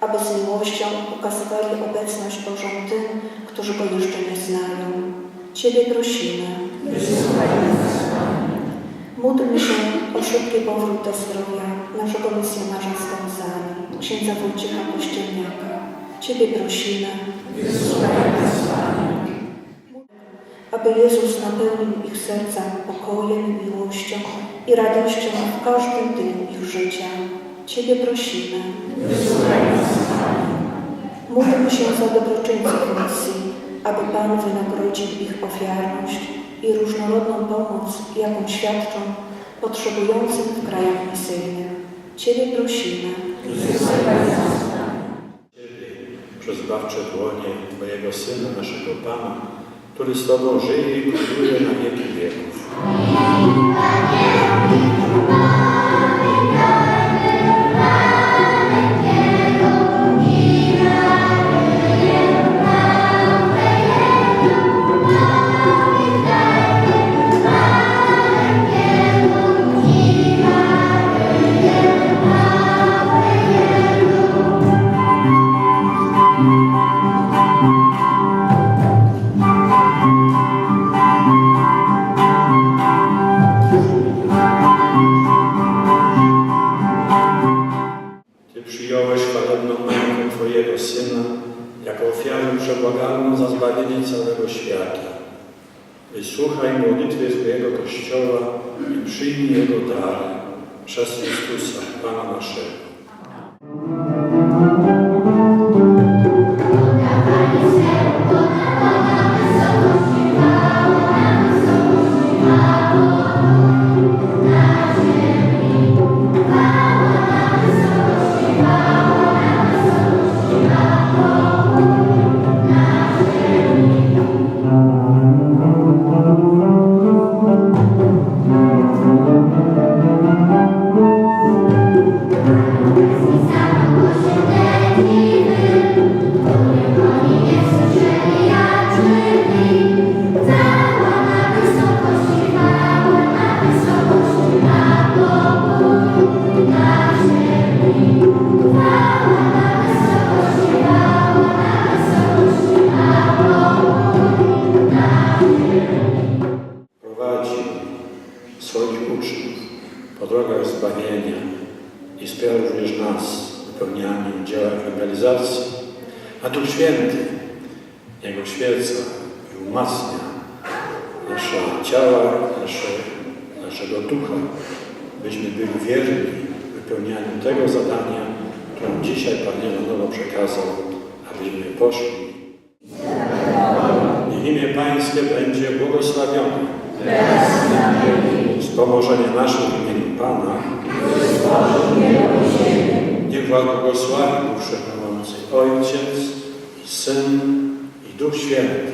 aby z miłością ukazywali obecność Bożą tym, którzy Go jeszcze nie znają. Ciebie prosimy. Módlmy się o szybki powrót do zdrowia naszego misjonarza z Tanzanii, księdza Wojciecha Kościelniaka. Ciebie prosimy. Aby Jezus napełnił ich serca pokojem, miłością i radością w każdym dniu ich życia. Ciebie prosimy. Módlmy się za dobroczyńców misji, aby Pan wynagrodził ich ofiarność i różnorodną pomoc, jaką świadczą potrzebującym w krajach misyjnych. Ciebie prosimy. Ciebie przez bawcze dłonie Twojego Syna, naszego Pana, który z Tobą żyje i króluje na wieki wieków. Ty przyjąłeś chwalebną mękę Twojego Syna jako ofiarę przebłagalną za zbawienie całego świata. Wysłuchaj modlitwy Twojego Kościoła i przyjmij Jego dar przez Chrystusa, Pana naszego. Uczniów po drogach zbawienia i wspiera również nas w wypełnianiu dzieła ewangelizacji, a Duch Święty Jego świeca i umacnia nasze ciała, nasze, naszego ducha, byśmy byli wierni w wypełnianiu tego zadania, które dzisiaj Pan Jehonowo przekazał, abyśmy poszli. Niech imię Pańskie będzie błogosławione. Wspomożenie nasze w imieniu Pana. Niech Was błogosławi Wszechmogący Ojciec, Syn i Duch Święty.